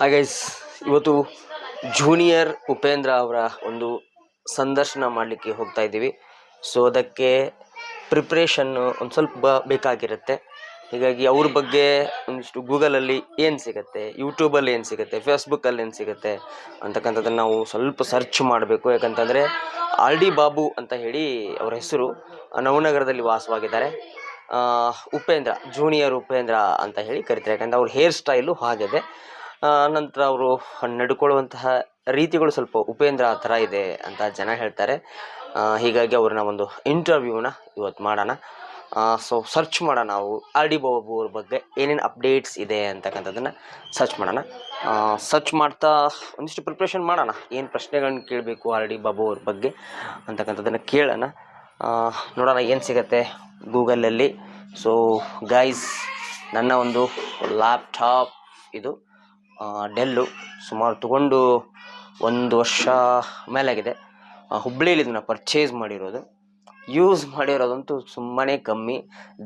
ಹಾಗೈಸ್ ಇವತ್ತು ಜೂನಿಯರ್ ಉಪೇಂದ್ರ ಅವರ ಒಂದು ಸಂದರ್ಶನ ಮಾಡಲಿಕ್ಕೆ ಹೋಗ್ತಾ ಇದ್ದೀವಿ. ಸೊ ಅದಕ್ಕೆ ಪ್ರಿಪ್ರೇಷನ್ನು ಒಂದು ಸ್ವಲ್ಪ ಬೇಕಾಗಿರುತ್ತೆ. ಹೀಗಾಗಿ ಅವ್ರ ಬಗ್ಗೆ ಒಂದಿಷ್ಟು ಗೂಗಲಲ್ಲಿ ಏನು ಸಿಗುತ್ತೆ ಯೂಟ್ಯೂಬಲ್ಲಿ ಏನು ಸಿಗುತ್ತೆ ಫೇಸ್ಬುಕ್ಕಲ್ಲಿ ಏನು ಸಿಗುತ್ತೆ ಅಂತಕ್ಕಂಥದ್ದನ್ನು ನಾವು ಸ್ವಲ್ಪ ಸರ್ಚ್ ಮಾಡಬೇಕು. ಯಾಕಂತಂದರೆ ಆರ್ ಡಿ ಬಾಬು ಅಂತ ಹೇಳಿ ಅವರ ಹೆಸರು ನವನಗರದಲ್ಲಿ ವಾಸವಾಗಿದ್ದಾರೆ. ಉಪೇಂದ್ರ ಜೂನಿಯರ್ ಉಪೇಂದ್ರ ಅಂತ ಹೇಳಿ ಕರಿತಾರೆ. ಯಾಕಂದರೆ ಅವ್ರ ಹೇರ್ ಸ್ಟೈಲು ಹಾಗಿದೆ. ನಂತರ ಅವರು ನಡ್ಕೊಳ್ಳುವಂತಹ ರೀತಿಗಳು ಸ್ವಲ್ಪ ಉಪೇಂದ್ರ ಆ ಥರ ಇದೆ ಅಂತ ಜನ ಹೇಳ್ತಾರೆ. ಹೀಗಾಗಿ ಅವ್ರನ್ನ ಒಂದು ಇಂಟರ್ವ್ಯೂನ ಇವತ್ತು ಮಾಡೋಣ. ಸೊ ಸರ್ಚ್ ಮಾಡೋಣ ನಾವು ಆರ್ ಡಿ ಬಾಬು ಅವ್ರ ಬಗ್ಗೆ ಏನೇನು ಅಪ್ಡೇಟ್ಸ್ ಇದೆ ಅಂತಕ್ಕಂಥದ್ದನ್ನು ಸರ್ಚ್ ಮಾಡೋಣ. ಸರ್ಚ್ ಮಾಡ್ತಾ ಒಂದಿಷ್ಟು ಪ್ರಿಪ್ರೇಷನ್ ಮಾಡೋಣ. ಏನು ಪ್ರಶ್ನೆಗಳನ್ನ ಕೇಳಬೇಕು ಆರ್ ಡಿ ಬಾಬು ಅವ್ರ ಬಗ್ಗೆ ಅಂತಕ್ಕಂಥದ್ದನ್ನು ಕೇಳೋಣ. ನೋಡೋಣ ಏನು ಸಿಗತ್ತೆ ಗೂಗಲಲ್ಲಿ ಸೊ ಗೈಸ್ ನನ್ನ ಒಂದು ಲ್ಯಾಪ್ಟಾಪ್ ಇದು. ಡೆಲ್ಲು ಸುಮಾರು ತಗೊಂಡು ಒಂದು ವರ್ಷ ಮೇಲಾಗಿದೆ. ಹುಬ್ಳಿಯಲ್ಲಿ ಇದನ್ನು ಪರ್ಚೇಸ್ ಮಾಡಿರೋದು. ಯೂಸ್ ಮಾಡಿರೋದಂತೂ ಸುಮ್ಮನೆ ಕಮ್ಮಿ.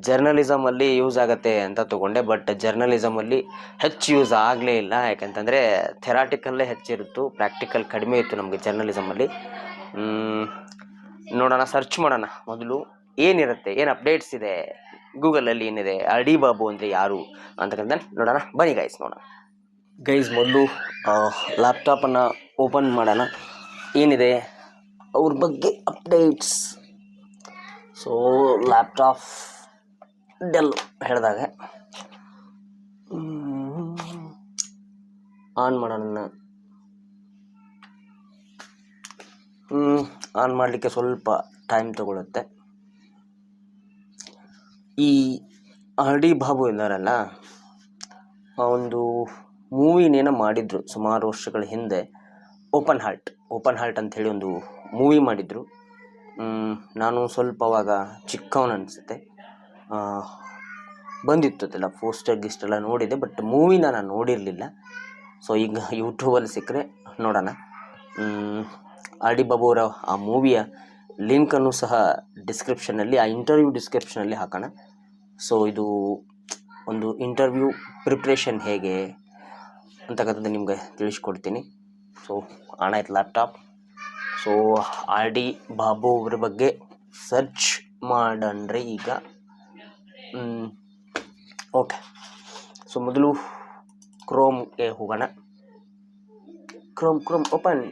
ಜರ್ನಲಿಸಮಲ್ಲಿ ಯೂಸ್ ಆಗುತ್ತೆ ಅಂತ ತೊಗೊಂಡೆ ಬಟ್ ಜರ್ನಲಿಸಮಲ್ಲಿ ಹೆಚ್ಚು ಯೂಸ್ ಆಗಲೇ ಇಲ್ಲ. ಯಾಕಂತಂದರೆ ಥೆರಾಟಿಕಲ್ಲೇ ಹೆಚ್ಚಿರುತ್ತು ಪ್ರಾಕ್ಟಿಕಲ್ ಕಡಿಮೆ ಇತ್ತು ನಮಗೆ ಜರ್ನಲಿಸಮಲ್ಲಿ ನೋಡೋಣ ಸರ್ಚ್ ಮಾಡೋಣ. ಮೊದಲು ಏನಿರುತ್ತೆ, ಏನು ಅಪ್ಡೇಟ್ಸ್ ಇದೆ? ಗೂಗಲಲ್ಲಿ ಏನಿದೆ? ಅಡಿ ಡಿ ಬಾಬು ಅಂದರೆ ಯಾರು ಅಂತಕ್ಕಂಥ ನೋಡೋಣ, ಬನ್ನಿ ಗಾಯ್ಸ್ ನೋಡೋಣ. ಗೈಸ್ ಮೊದಲು ಲ್ಯಾಪ್ಟಾಪನ್ನು ಓಪನ್ ಮಾಡೋಣ. ಏನಿದೆ? ಅವ್ರ ಬಗ್ಗೆ ಅಪ್ಡೇಟ್ಸ್ ಸೊ ಲ್ಯಾಪ್ಟಾಪ್ ಡೆಲ್ ಹೇಳಿದಾಗ. ಆನ್ ಮಾಡೋಣ ಆನ್ ಮಾಡಲಿಕ್ಕೆ ಸ್ವಲ್ಪ ಟೈಮ್ ತಗೊಳುತ್ತೆ. ಈ ಆರ್ ಡಿ ಬಾಬು ಇದ್ದಾರಲ್ಲ ಒಂದು ಮೂವಿನೇನೋ ಮಾಡಿದ್ರು ಸುಮಾರು ವರ್ಷಗಳ ಹಿಂದೆ. ಓಪನ್ ಹಾರ್ಟ್ ಓಪನ್ ಹಾರ್ಟ್ ಅಂತ ಹೇಳಿ ಒಂದು ಮೂವಿ ಮಾಡಿದ್ರು. ನಾನು ಸ್ವಲ್ಪ ಅವಾಗ ಚಿಕ್ಕವನು ಅನಿಸುತ್ತೆ. ಬಂದಿತ್ತು ಅದೆಲ್ಲ ಪೋಸ್ಟರ್ ಗಿಸ್ಟೆಲ್ಲ ನೋಡಿದೆ ಬಟ್ ಮೂವಿನ ನಾನು ನೋಡಿರಲಿಲ್ಲ. ಸೊ ಈಗ ಯೂಟ್ಯೂಬಲ್ಲಿ ಸಿಕ್ಕರೆ ನೋಡೋಣ. ಆರ್ ಡಿ ಬಾಬು ಅವರ ಆ ಮೂವಿಯ ಲಿಂಕನ್ನು ಸಹ ಡಿಸ್ಕ್ರಿಪ್ಷನಲ್ಲಿ ಆ ಇಂಟರ್ವ್ಯೂ ಡಿಸ್ಕ್ರಿಪ್ಷನಲ್ಲಿ ಹಾಕೋಣ. ಸೊ ಇದು ಒಂದು ಇಂಟರ್ವ್ಯೂ ಪ್ರಿಪ್ರೇಷನ್ ಹೇಗೆ ಅಂತಕ್ಕಂಥದ್ದು ನಿಮಗೆ ತಿಳಿಸ್ಕೊಡ್ತೀನಿ. ಸೊ ಹಣ ಆಯ್ತು laptop so R D Babu ಅವ್ರ ಬಗ್ಗೆ ಸರ್ಚ್ ಮಾಡಂದ್ರೆ ಈಗ. ಓಕೆ ಸೊ ಮೊದಲು ಕ್ರೋಮ್ಗೆ ಹೋಗೋಣ. ಕ್ರೋಮ್ ಕ್ರೋಮ್ ಓಪನ್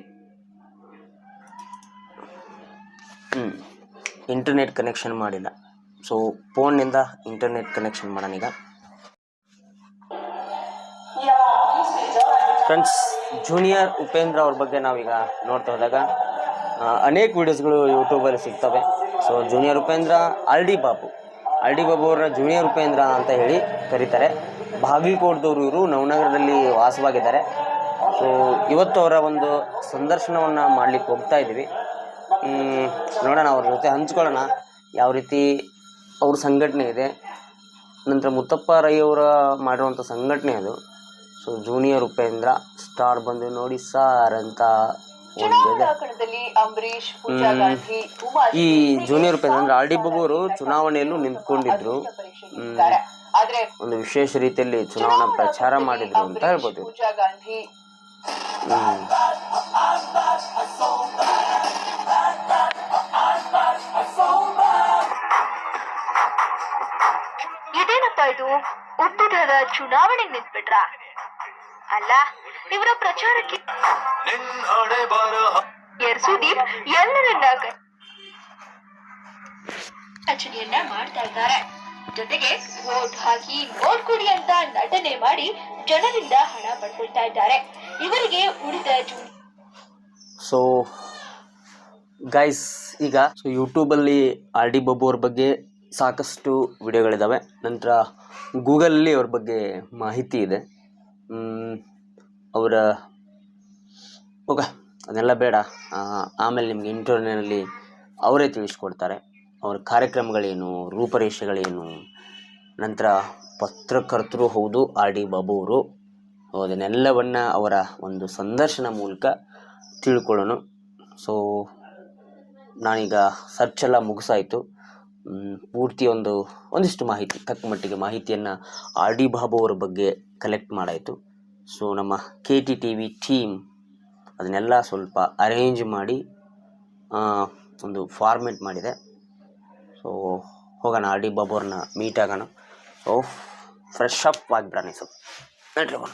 ಹ್ಞೂ ಇಂಟರ್ನೆಟ್ ಕನೆಕ್ಷನ್ ಮಾಡಿಲ್ಲ. ಸೊ ಫೋನ್ನಿಂದ ಇಂಟರ್ನೆಟ್ ಕನೆಕ್ಷನ್ ಮಾಡೋಣ ಈಗ. ಫ್ರೆಂಡ್ಸ್, ಜೂನಿಯರ್ ಉಪೇಂದ್ರ ಅವ್ರ ಬಗ್ಗೆ ನಾವೀಗ ನೋಡ್ತಾ ಹೋದಾಗ ಅನೇಕ ವೀಡಿಯೋಸ್ಗಳು ಯೂಟ್ಯೂಬಲ್ಲಿ ಸಿಗ್ತವೆ. So junior Upendra, R D Babu. R D Babu ಅವರ ಜೂನಿಯರ್ ಉಪೇಂದ್ರ ಅಂತ ಹೇಳಿ ಕರೀತಾರೆ. ಬಾಗಲಕೋಟದವರು ಇವರು, ನವನಗರದಲ್ಲಿ ವಾಸವಾಗಿದ್ದಾರೆ. ಸೊ ಇವತ್ತು ಅವರ ಒಂದು ಸಂದರ್ಶನವನ್ನು ಮಾಡಲಿಕ್ಕೆ ಹೋಗ್ತಾ ಇದ್ದೀವಿ. ನೋಡೋಣ, ಅವ್ರ ಜೊತೆ ಹಂಚ್ಕೊಳ್ಳೋಣ. ಯಾವ ರೀತಿ ಅವ್ರ ಸಂಘಟನೆ ಇದೆ. ನಂತರ ಮುತ್ತಪ್ಪ ರೈ ಅವರ ಮಾಡಿರುವಂಥ ಸಂಘಟನೆ ಅದು. ಸೊ ಜೂನಿಯರ್ ಉಪೇಂದ್ರ ಸ್ಟಾರ್ ಬಂದು ನೋಡಿ ಸಾರ್ ಅಂತ ಒಂದಿದೆ ಕಣದಲ್ಲಿ ಅಂಬರೀಶ್ ಪೂಜಾ ಗಾಂಧಿ ಉಮಾ ಈ ಜೂನಿಯರ್ ಉಪೇಂದ್ರ ಅಂದ್ರೆ ಆರ್ ಡಿ ಅವರು ಚುನಾವಣೆಯಲ್ಲೂ ನಿಂತ್ಕೊಂಡಿದ್ರು. ಆದ್ರೆ ಒಂದು ವಿಶೇಷ ರೀತಿಯಲ್ಲಿ ಚುನಾವಣಾ ಪ್ರಚಾರ ಮಾಡಿದ್ರು ಅಂತ ಹೇಳ್ಬೋದು. ಪೂಜಾ ಗಾಂಧಿ ಉದ್ದಿದ ಚುನಾವಣೆ ನಿಂತ್ಬಿಟ್ರ. ಅಲ್ಲ, ಇವರ ಪ್ರಚಾರಕ್ಕೆ ಎರ್ ಸುದೀಪ್ ಎಲ್ಲರನ್ನ ರಚನೆಯನ್ನ ಮಾಡ್ತಾ ಇದ್ದಾರೆ. ಜೊತೆಗೆ ವೋಟ್ ಹಾಕಿ ನೋಟ್ ಕೊಡಿ ಅಂತ ನಟನೆ ಮಾಡಿ ಜನರಿಂದ ಹಣ ಪಡ್ಕೊಳ್ತಾ ಇದ್ದಾರೆ. ಇವರಿಗೆ ಉಳಿದ ಸೊ ಗೈಸ್ ಈಗ ಸೊ ಯೂಟ್ಯೂಬಲ್ಲಿ ಆರ್ ಡಿ ಬಬ್ಬು ಅವ್ರ ಬಗ್ಗೆ ಸಾಕಷ್ಟು ವಿಡಿಯೋಗಳಿದ್ದಾವೆ ನಂತರ ಗೂಗಲಲ್ಲಿ ಅವ್ರ ಬಗ್ಗೆ ಮಾಹಿತಿ ಇದೆ. ಅವರ ಓಕೆ ಅದೆಲ್ಲ ಬೇಡ. ಆಮೇಲೆ ನಿಮಗೆ ಇಂಟರ್ವ್ಯೂನಲ್ಲಿ ಅವರೇ ತಿಳಿಸ್ಕೊಡ್ತಾರೆ. ಅವರ ಕಾರ್ಯಕ್ರಮಗಳೇನು, ರೂಪರೇಷೆಗಳೇನು, ನಂತರ ಪತ್ರಕರ್ತರು ಹೌದು, ಆರ್ ಡಿ ಬಾಬು ಅವರು. ಅದನ್ನೆಲ್ಲವನ್ನು ಅವರ ಒಂದು ಸಂದರ್ಶನ ಮೂಲಕ ತಿಳ್ಕೊಳ್ಳೋಣ. ಸೊ ನಾನೀಗ ಸರ್ಚ್ ಎಲ್ಲ ಮುಗಿಸಾಯಿತು. ಪೂರ್ತಿ ಒಂದು, ಒಂದಿಷ್ಟು ಮಾಹಿತಿ, ತಕ್ಕ ಮಟ್ಟಿಗೆ ಮಾಹಿತಿಯನ್ನು ಆರ್ ಡಿ ಬಾಬು ಅವರ ಬಗ್ಗೆ ಕಲೆಕ್ಟ್ ಮಾಡಾಯಿತು. ಸೊ ನಮ್ಮ K T T V team ಅದನ್ನೆಲ್ಲ ಸ್ವಲ್ಪ ಅರೇಂಜ್ ಮಾಡಿ ಒಂದು ಫಾರ್ಮೆಟ್ ಮಾಡಿದೆ. ಸೊ ಹೋಗೋಣ, ಆರ್ ಡಿ ಬಾಬು ಅವ್ರನ್ನ ಮೀಟ್ ಆಗೋಣ. ಸೊ ಫ್ರೆಶ್ ಅಪ್ ಆಗಿಬಿಡೋಣ ಸ್ವಲ್ಪ ಹೋಗೋಣ.